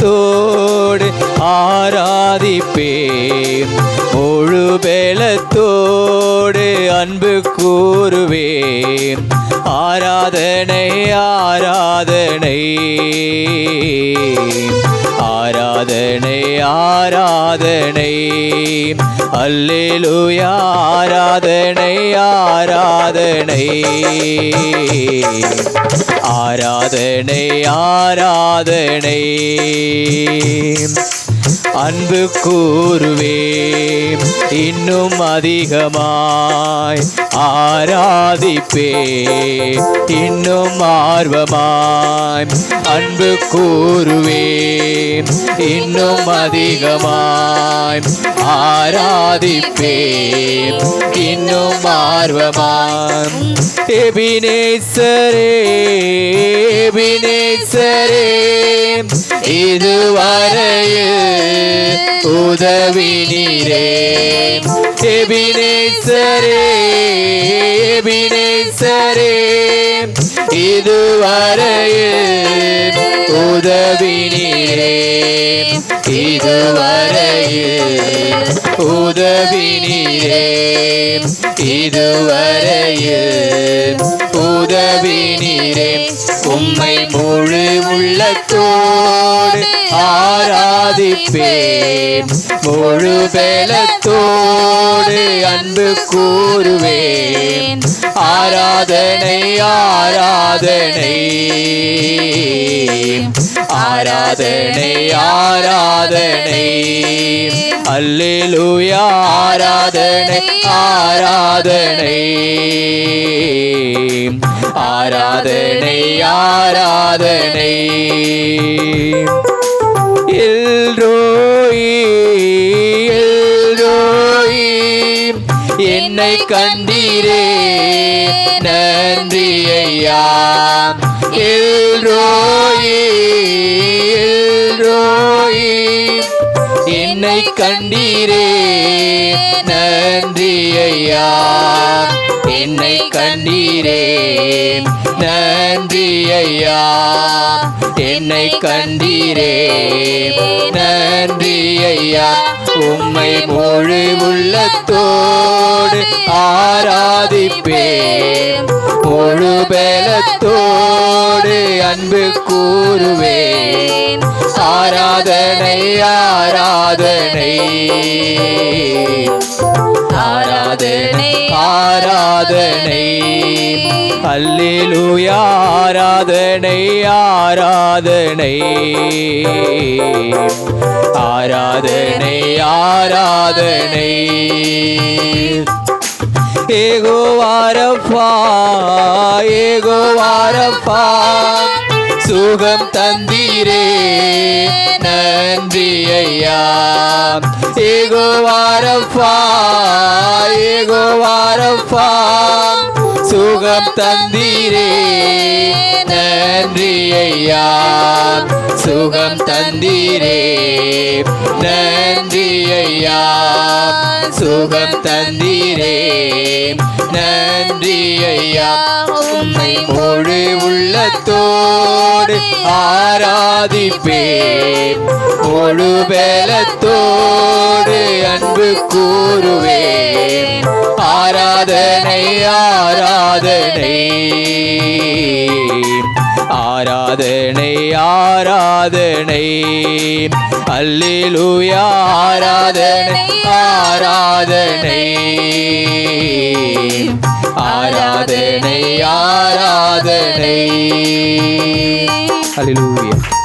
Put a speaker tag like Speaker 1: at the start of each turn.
Speaker 1: தோடு ஆராதிப்பேன். முழு பலத்தோடு அன்பு கூறுவேன். ஆராதனை ஆராதனை. ஆராதனை ஆராதனை. அல்லேலூயா ஆராதனை ஆராதனை. ஆராதனை ஆராதனை. அன்பு கூறுவேன். இன்னும் அதிகமாய் ஆராதிப்பே இன்னும் ஆர்வமாய் அன்பு கூறுவேன். இன்னும் அதிகமாய் ஆராதிப்பே இன்னும் ஆர்வமாய் எபினேசரே எபினேசரே இதுவரையில் உதவி நீரே. எபினேசரே எபினேசரே. இதுவரையில் உதவி நீரே. இதுவரையில் உதவி நீரே. இதுவரையில் பலத்தோடு ஆராதிப்பேன் முழு பலத்தோடு அன்பு கூறுவேன் ஆராதனை ஆராதனை ஆராதனை ஆராதனை அல்லேலூயா ஆராதனை ஆராதனை ஆராதனை ஆராதனை. என்னை கண்டீரே நன்றி ஐயா எல்ரோயி என்னை கண்டீரே. நன்றி ஐயா. என்னை கண்டீரே. நன்றி ஐயா. என்னை கண்டீரே. நன்றி ஐயா. உம்மை மொழி உள்ளத்தோடு ஆராதிப்பேன். முழு பலத்தோடு அன்பு கூ ஆராதனை ஆராதனை. ஆராதனை ஆராதனை. அல்லேலூயா ஆராதனை ஆராதனை. ஆராதனை ஆராதனை. ஏகோ வாரப்பா ஏகோ வாரப்பா சுகம் தந்தீரே. ஐயா. ஏகோ வாரப்பா ஏகோ வாரப்பா. சுகம் தந்தீரே. நன்றி ஐயா. சுகம் தந்தீரே. நன்றி ஐயா. சுகம் தந்தீரே. நன்றி ஐயா. உண்மை முழு உள்ளத்தோ ஆராதிப்பேன். முழு பலத்தோடு அன்பு கூறுவேன். ஆராதனை ஆராதனை. ஆராதனை ஆராதனை. அல்லேலூயா ஆராதனை ஆராதனை. ஆராதனை ஆராதனை. Hallelujah.